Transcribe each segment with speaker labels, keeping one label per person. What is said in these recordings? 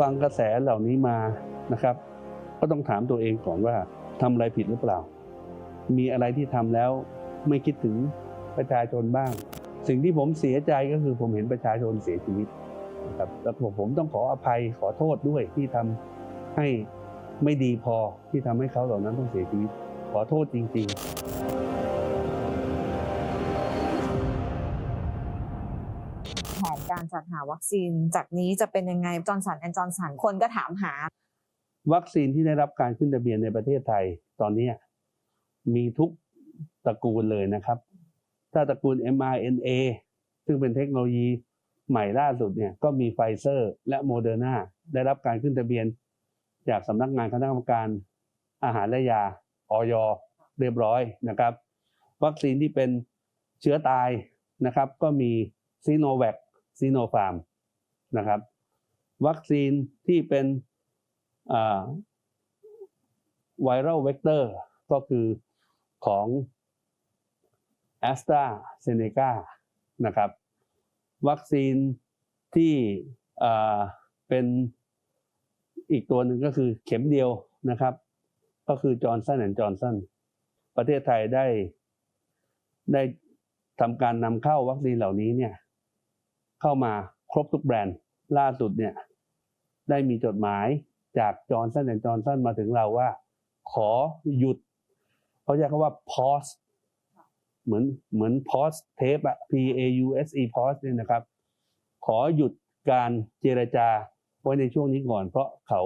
Speaker 1: ฟังกระแสเหล่านี้มานะครับ ก็ต้องถามตัวเองก่อนว่าทำอะไรผิดหรือเปล่า มีอะไรที่ทำแล้วไม่คิดถึงประชาชนบ้าง สิ่งที่ผมเสียใจก็คือผมเห็นประชาชนเสียชีวิตนะครับแล้วผมผมต้องขออภัยขอโทษด้วยที่ทำให้ไม่ดีพอที่ทำให้เขาเหล่านั้นต้องเสียชีวิต ขอโทษจริง ๆ
Speaker 2: แผนการจัดหาวัคซีน จากนี้จะเป็นยังไงจอร์นสันแอนจอร์นสันคนก็ถามหา
Speaker 1: วัคซีนที่ได้รับการขึ้นทะเบียนในประเทศไทยตอนนี้มีทุกตระกูลเลยนะครับ ถ้าตระกูล mRNA ซึ่งเป็นเทคโนโลยีใหม่ล่าสุดเนี่ยก็มีไฟเซอร์ และโมเดอร์นาได้รับการขึ้นทะเบียน จากสำนักงานคณะกรรมการอาหารและยาออยเรียบร้อยนะครับ วัคซีนที่เป็นเชื้อตายนะครับ ก็มีซีโนแวค ซีโนฟาร์มนะครับ วัคซีนที่เป็นไวรัลเวกเตอร์ก็คือของ a s t r a z เซ e c a นะครับ วัคซีนที่เป็นอีกตัวหนึ่งก็คือเข็มเดียวนะครับ ก็คือจอร์นสันแอนจอร์นสันประเทศไทยได้ได้ทำการนำเข้าวัคซีนเหล่านี้เนี่ย เข้ามาครบทุกแบรนด์ ล่าสุดเนี่ยได้มีจดหมายจากจอร์นสันแอนจอร์นสันมาถึงเราว่า ขอหยุดเขาใช้คำว่า pause เหมือนเหมือน pause tape อะ P A U S E pause เนี่ยนะครับ ขอหยุดการเจรจาไว้ในช่วงนี้ก่อน เพราะเขา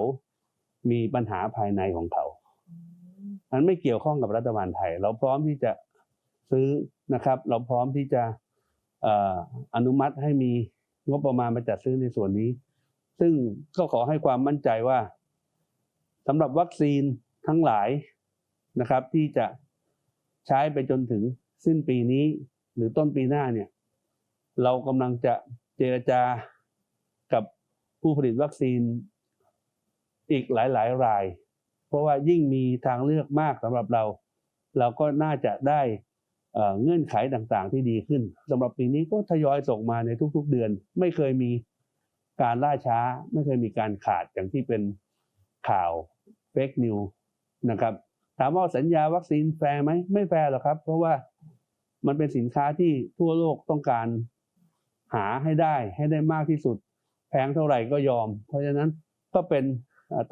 Speaker 1: มีปัญหาภายในของเขา มันไม่เกี่ยวข้องกับรัฐบาลไทย เราพร้อมที่จะซื้อนะครับ เราพร้อมที่จะเอนุมัติให้มีงบประมาณมาจัดซื้อในส่วนนี้ ซึ่งก็ขอให้ความมั่นใจว่าสำหรับวัคซีนทั้งหลายนะครับ ที่จะใช้ไปจนถึงสิ้นปีนี้หรือต้นปีหน้าเนี่ย เรากำลังจะเจรจากับผู้ผลิตวัคซีนอีกหลาย ๆ ราย เพราะว่ายิ่งมีทางเลือกมากสำหรับเรา เราก็น่าจะได้ เงื่อนไขต่างๆ ที่ดีขึ้นสำหรับปีนี้ก็ทยอยส่งมาในทุก ๆ เดือน ไม่เคยมีการล่าช้า ไม่เคยมีการขาดอย่างที่เป็นข่าวเฟกนิวนะครับถามว่าสัญญาวัคซีนแฟร์ไหมไม่แฟร์หรอกครับ เพราะว่ามันเป็นสินค้าที่ทั่วโลกต้องการหาให้ได้ให้ได้มากที่สุด แพงเท่าไหร่ก็ยอม เพราะฉะนั้นก็เป็น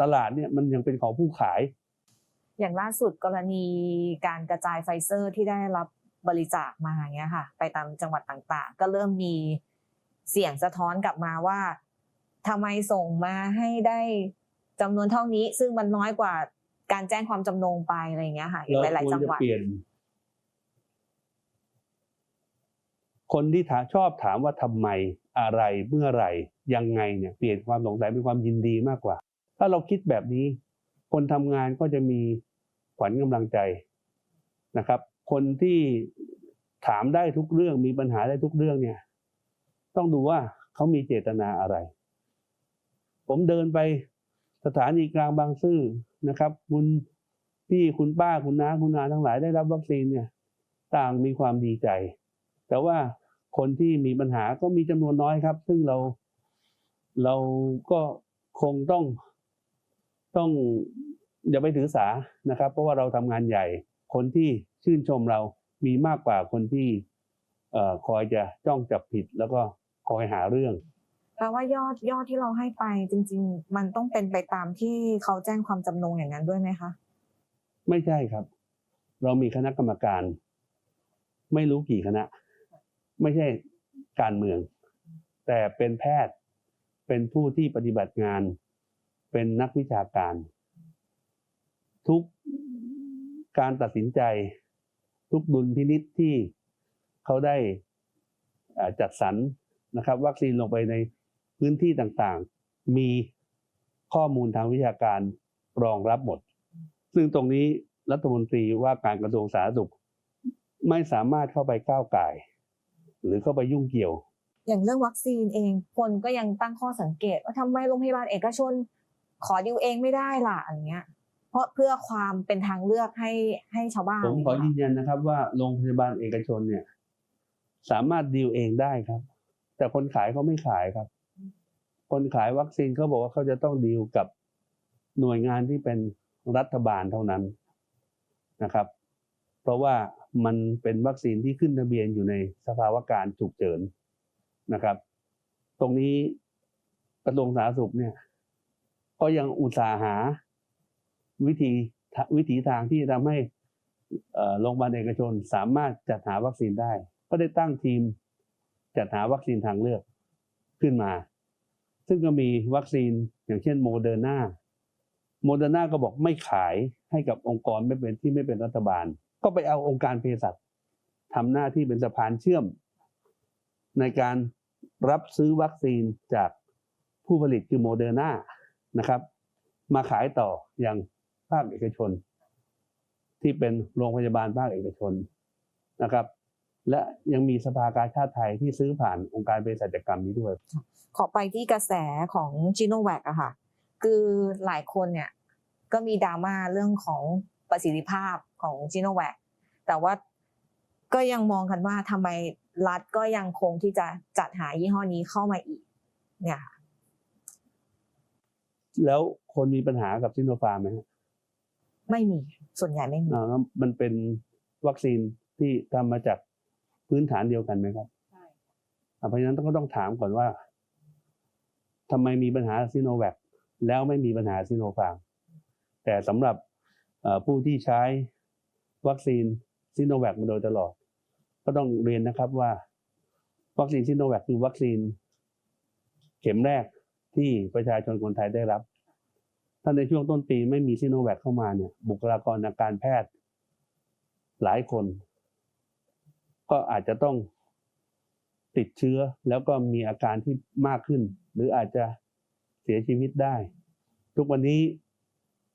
Speaker 1: ตลาดเนี่ยมันยังเป็นของผู้ขาย
Speaker 2: อย่างล่าสุดกรณีการกระจายไฟเซอร์ที่ได้รับ บริจาคมาอย่างเงี้ยค่ะ ไปตามจังหวัดต่างๆ ก็เริ่มมีเสียงสะท้อนกลับมาว่าทำไมส่งมาให้ได้จำนวนเท่านี้ ซึ่งมันน้อยกว่าการแจ้งความจำนงไปอะไรอย่างเงี้ยค่ะหลายๆจังหวัด
Speaker 1: คนที่ถามชอบถามว่าทำไมอะไรเมื่อไหร่ยังไงเนี่ยเปลี่ยนความสงสัยเป็นความยินดีมากกว่า ถ้าเราคิดแบบนี้ คนทำงานก็จะมีขวัญกำลังใจนะครับ คนที่ถามได้ทุกเรื่องมีปัญหาได้ทุกเรื่องเนี่ย ต้องดูว่าเขามีเจตนาอะไร ผมเดินไปสถานีกลางบางซื่อนะครับ คุณพี่คุณป้าคุณน้าคุณนาทั้งหลายได้รับวัคซีนเนี่ย ต่างมีความดีใจ แต่ว่าคนที่มีปัญหาก็มีจำนวนน้อยครับ ซึ่งเราเราก็คงต้องต้องอย่าไปถือสานะครับ เพราะว่าเราทำงานใหญ่ คนที่ชื่นชมเรามีมากกว่าคนที่เอ่อคอยจะจ้องจับผิดแล้วก็คอยหาเรื่อง
Speaker 2: แปลว่ายอดยอดที่เราให้ไปจริง ๆ มันต้องเป็นไปตามที่เขาแจ้งความจำนงอย่างนั้นด้วยไหมคะ
Speaker 1: ไม่ใช่ครับ เรามีคณะกรรมการ ไม่รู้กี่คณะ ไม่ใช่การเมือง แต่เป็นแพทย์เป็นผู้ที่ปฏิบัติงาน เป็นนักวิชาการ ทุก การตัดสินใจทุกดุลพินิษที่เขาได้จัดสรรนะครับ วัคซีนลงไปในพื้นที่ต่างๆ มีข้อมูลทางวิชาการรองรับหมด ซึ่งตรงนี้รัฐมนตรีว่าการกระทรวงสาธารณสุข ไม่สามารถเข้าไปก้าวไก่หรือเข้าไปยุ่งเกี่ยว
Speaker 2: อย่างเรื่องวัคซีนเองคนก็ยังตั้งข้อสังเกต ว่าทำไมโรงพยาบาลเอกชน ขอดิวเองไม่ได้ล่ะอะไรเงี้ย เพราะเพื่อความเป็นทางเลือกให้ให้ชาวบ้าน
Speaker 1: ผมขอยืนยันนะครับ ว่าโรงพยาบาลเอกชนเนี่ย สามารถดีลเองได้ครับแแต่คนขายเขาไม่ขายครับ คนขายวัคซีนเขาบอกว่าเขาจะต้องดีลกับหน่วยงานที่เป็นรัฐบาลเท่านั้นนะครับ เพราะว่ามันเป็นวัคซีนที่ขึ้นทะเบียนอยู่ในสภาวะการฉุกเฉินนะครับ ตรงนี้กระทรวงสาธารณสุขเนี่ย ก็ยังอุตสาห์หา วิธีวิถีทางที่ทำให้โรงพยาบาลเอกชนสามารถจัดหาวัคซีนได้ ก็ได้ตั้งทีมจัดหาวัคซีนทางเลือกขึ้นมา ซึ่งก็มีวัคซีนอย่างเช่นโมเดอร์นาโมเดอร์นาก็บอกไม่ขายให้กับองค์กรไม่เป็นที่ไม่เป็นรัฐบาล ก็ไปเอาองค์การเภสัชทำหน้าที่เป็นสะพานเชื่อม ในการรับซื้อวัคซีนจากผู้ผลิตคือโมเดอร์นานะครับ มาขายต่ออย่าง ภาคเอกชน ที่เป็นโรงพยาบาลภาคเอกชนนะครับ และยังมีสภากาชาติไทยที่ซื้อผ่านองค์การเภสัชกรรมนี้ด้วย
Speaker 2: ขอไปที่กระแสของจิโนแวคอะค่ะ คือหลายคนเนี่ยก็มีดราม่าเรื่องของประสิทธิภาพของจิโนแวคแต่ว่าก็ยังมองกันว่าทำไมรัฐก็ยังคงที่จะจัดหายี่ห้อนี้เข้ามาอีก เนี่ยค่ะ
Speaker 1: แล้วคนมีปัญหากับซิโนฟาร์มไหมฮะ
Speaker 2: ไม่มีส่วนใหญ่ไม่มี
Speaker 1: อ่าแล้วมันเป็นวัคซีนที่ทำมาจากพื้นฐานเดียวกันไหมครับ
Speaker 2: ใช่
Speaker 1: อ่าเพราะฉะนั้นก็ต้องถามก่อนว่าทำไมมีปัญหาซิโนแวคแล้วไม่มีปัญหาซิโนฟาร์มแต่สำหรับเอ่อผู้ที่ใช้วัคซีนซิโนแวคมาโดยตลอด ก็ต้องเรียนนะครับว่า วัคซีนซิโนแวคคือวัคซีน เข็มแรกที่ประชาชนคนไทยได้รับ ถ้าในช่วงต้นปีไม่มีซิโนแวคเข้ามาเนี่ย บุคลากรทางการแพทย์ หลายคน ก็อาจจะต้องติดเชื้อแล้วก็มีอาการที่มากขึ้น หรืออาจจะเสียชีวิตได้ ทุกวันนี้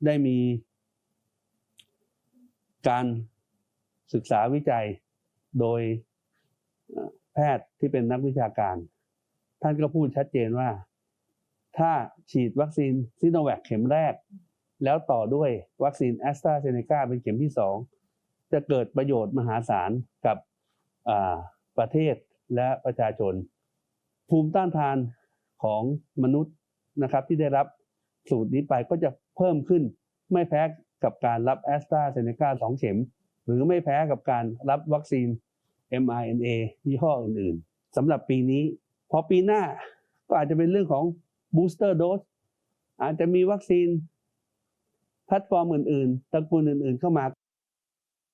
Speaker 1: ได้มีการศึกษาวิจัยโดยแพทย์ที่เป็นนักวิชาการ ท่านก็พูดชัดเจนว่า ถ้าฉีดวัคซีนซิโนแวคเข็มแรก แล้วต่อด้วยวัคซีนแอสตราเซเนกาเป็นเข็มที่สองจะเกิดประโยชน์มหาศาลกับประเทศและประชาชน ภูมิต้านทานของมนุษย์นะครับที่ได้รับสูตรนี้ไปก็จะเพิ่มขึ้นไม่แพ้กับการรับแอสตราเซเนกาสองเข็ม หรือไม่แพ้กับการรับวัคซีน mRNA ยี่ห้ออื่นๆสำหรับปีนี้ พอปีหน้าก็อาจจะเป็นเรื่องของ บูสเตอร์โดสอาจจะมีวัคซีนแพลตฟอร์มอื่นๆตระกูลอื่นๆเข้ามา